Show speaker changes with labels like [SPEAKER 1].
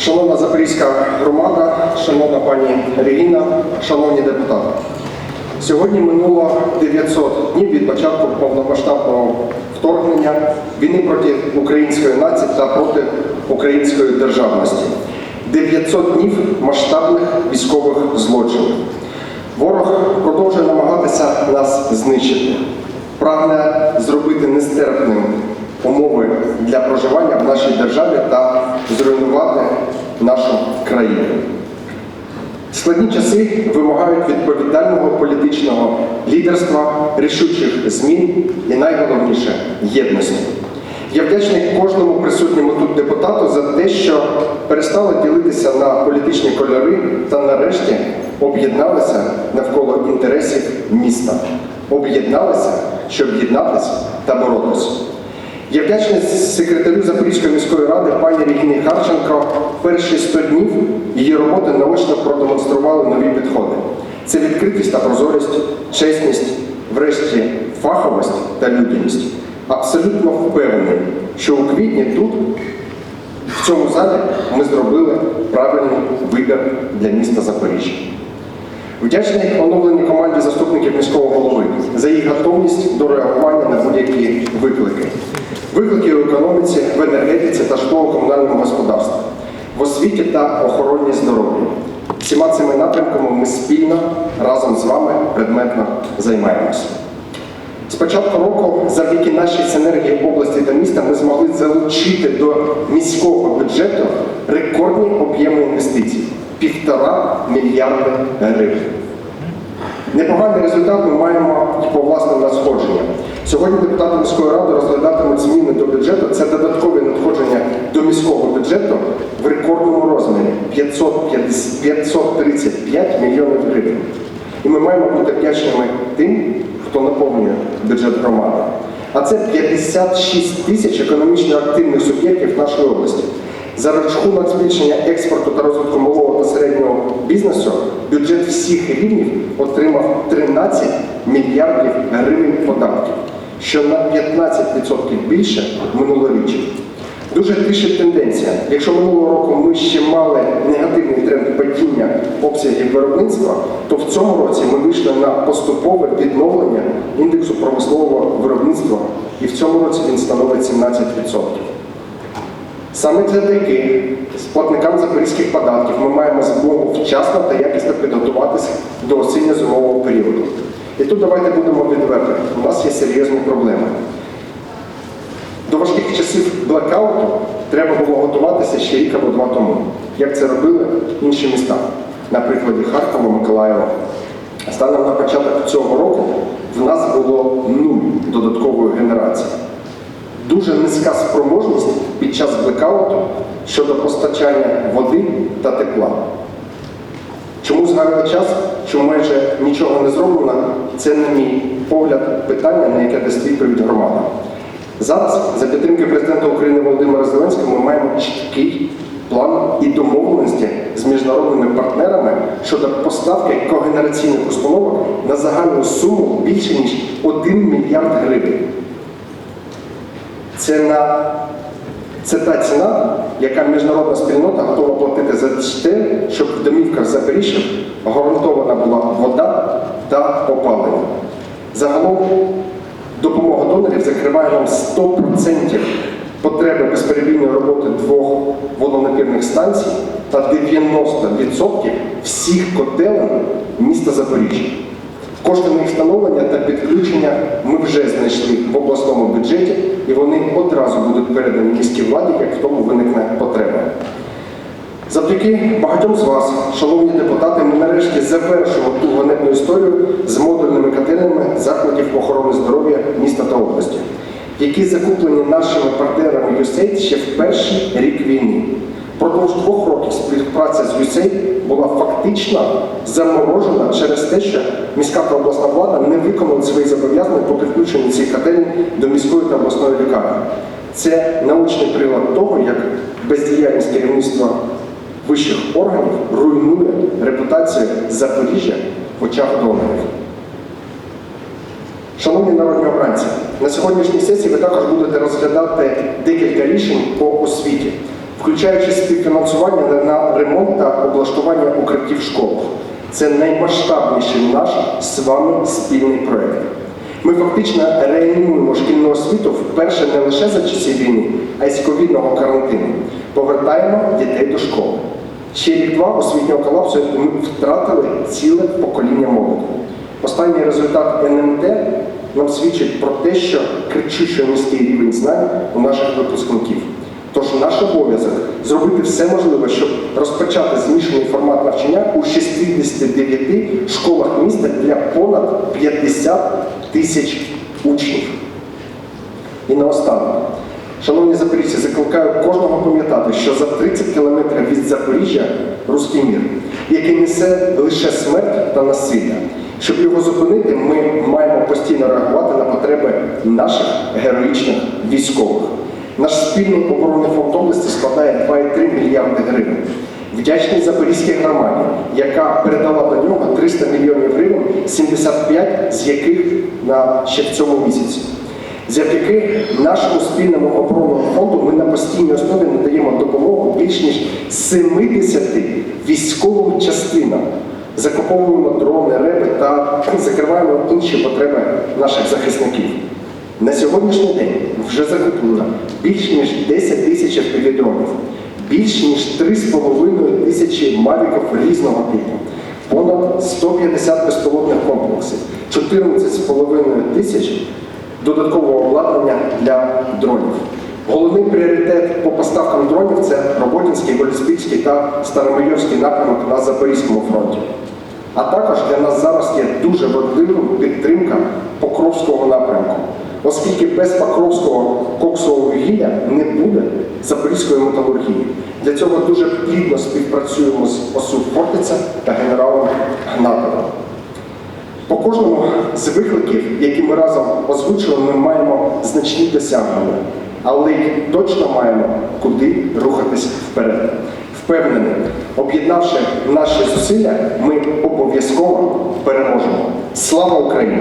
[SPEAKER 1] Шановна Запорізька громада, шановна пані Регіна, шановні депутати. Сьогодні минуло 900 днів від початку повномасштабного вторгнення війни проти української нації та проти української державності. 900 днів масштабних військових злочинів. Ворог продовжує намагатися нас знищити, прагне зробити нестерпним умови для проживання в нашій державі та зруйнувати нашу країну. Складні часи вимагають відповідального політичного лідерства, рішучих змін і найголовніше єдності. Я вдячний кожному присутньому тут депутату за те, що перестали ділитися на політичні кольори та нарешті об'єдналися навколо інтересів міста. Об'єдналися, щоб єднатися та боротися. Я вдячний секретарю Запорізької міської ради пані Регіні Харченко. Перші 100 днів її роботи наочно продемонстрували нові підходи. Це відкритість та прозорість, чесність, врешті фаховість та людяність. Абсолютно впевнений, що у квітні тут, в цьому залі, ми зробили правильний вибір для міста Запоріжжя. Вдячний оновленій команді заступників міського голови за їх готовність до реагування на будь-які виклики. Виклики у економіці, в енергетиці та житлово-комунальному господарстві, в освіті та охороні здоров'я. Всіма цими напрямками ми спільно разом з вами предметно займаємося. З початку року, завдяки нашій синергії області та міста, ми змогли залучити до міського бюджету рекордні об'єми інвестицій півтора мільярди гривень. Непоганий результат ми маємо по власним надходженням. Сьогодні депутати міської ради розглядатимуть зміни до бюджету. Це додаткові надходження до міського бюджету в рекордному розмірі 550 535 мільйонів гривень. І ми маємо бути вдячними тим, хто наповнює бюджет громади. А це 56 тисяч економічно активних суб'єктів нашої області. За рахунок збільшення експорту та розвитку малого та середнього бізнесу бюджет всіх рівнів отримав 13 мільярдів гривень податків, що на 15% більше минулоріч. Дуже тише тенденція. Якщо минулого року ми ще мали негативний тренд падіння обсягів виробництва, то в цьому році ми вийшли на поступове відновлення індексу промислового виробництва, і в цьому році він становить 17%. Саме завдяки сплатникам запорізьких податків ми маємо змогу вчасно та якісно підготуватися до осінньо-зимового періоду. І тут давайте будемо відверти. У нас є серйозні проблеми. До важких часів блекауту треба було готуватися ще рік або два тому, як це робили інші міста, на прикладі Харкова, Миколаєва. Станом на початок цього року в нас було нуль додаткової генерації. Дуже низька спроможність під час блекауту щодо постачання води та тепла. Чому згадує час, що майже нічого не зроблено, це, на мій погляд, питання, на яке дасть відповідь громада. Зараз, за підтримки президента України Володимира Зеленського, ми маємо чіткий план і домовленості з міжнародними партнерами щодо поставки когенераційних установок на загальну суму більше ніж 1 мільярд гривень. Це, на, це та ціна, яка міжнародна спільнота готова платити за те, щоб в домівках Запоріжжя гарантована була вода та опалення. Загалом допомога донорів закриває нам 100% потреби безперебійної роботи двох водонапірних станцій та 90% всіх котелень міста Запоріжжя. Кошти на їх встановлення та підключення ми вже знайшли в обласному бюджеті, і вони одразу будуть передані міській владі, як в тому виникне потреба. Завдяки багатьом з вас, шановні депутати, ми нарешті завершимо ту ганебну історію з модульними котельнями закладів охорони здоров'я міста та області, які закуплені нашими партнерами USAID ще в перший рік війни. Продовж двох років співпраця з USAID була фактично заморожена через те, що міська та обласна влада не виконали свої зобов'язання по підключенню цих котелень до міської та обласної лікарні. Це научний прилад того, як бездіяльність керівництва вищих органів руйнує репутацію Запоріжжя в очах донорів. Шановні народні обранці, на сьогоднішній сесії ви також будете розглядати декілька рішень по освіті. Включаючи співфінансування на- ремонт та облаштування укриттів в. Це наймасштабніший наш з вами спільний проект. Ми фактично реанімуємо шкільну освіту вперше не лише за часів війни, а й з ковідного карантину. Повертаємо дітей до школи. Ще рік-два освітнього колапсу ми втратили ціле покоління молоді. Останній результат НМТ нам свідчить про те, що кричущо низький рівень знань у наших випускників. Тож наш обов'язок зробити все можливе, щоб розпочати змішаний формат навчання у 69 школах міста для понад 50 тисяч учнів. І наостанок, шановні запоріжці, закликаю кожного пам'ятати, що за 30 кілометрів від Запоріжжя руський мір, який несе лише смерть та насилля. Щоб його зупинити, ми маємо постійно реагувати на потреби наших героїчних військових. Наш спільний оборонний фонд області складає 2,3 мільярди гривень. Вдячний Запорізькій громаді, яка передала до нього 300 мільйонів гривень, 75 з яких на ще в цьому місяці. Завдяки нашому спільному оборонному фонду ми на постійній основі надаємо допомогу більш ніж 70 військовим частинам. Закуповуємо дрони, реби та закриваємо інші потреби наших захисників. На сьогоднішній день вже закуплено більш ніж 10 тисяч FPV-дронів, більш ніж 3,5 тисячі мавіків різного типу, понад 150 безпілотних комплексів, 14,5 тисяч додаткового обладнання для дронів. Головний пріоритет по поставкам дронів це Роботинський, Голіспільський та Старомайорський напрямок на Запорізькому фронті. А також для нас зараз є дуже важливим підтримка Покровського напрямку, оскільки без Покровського коксового вугілля не буде запорізької металургії. Для цього дуже плідно співпрацюємо з ОСУ Фортиця та генералом Гнатовим. По кожному з викликів, які ми разом озвучили, ми маємо значні досягнення, але точно маємо куди рухатись вперед. Впевнений, об'єднавши наші зусилля, ми обов'язково переможемо. Слава Україні!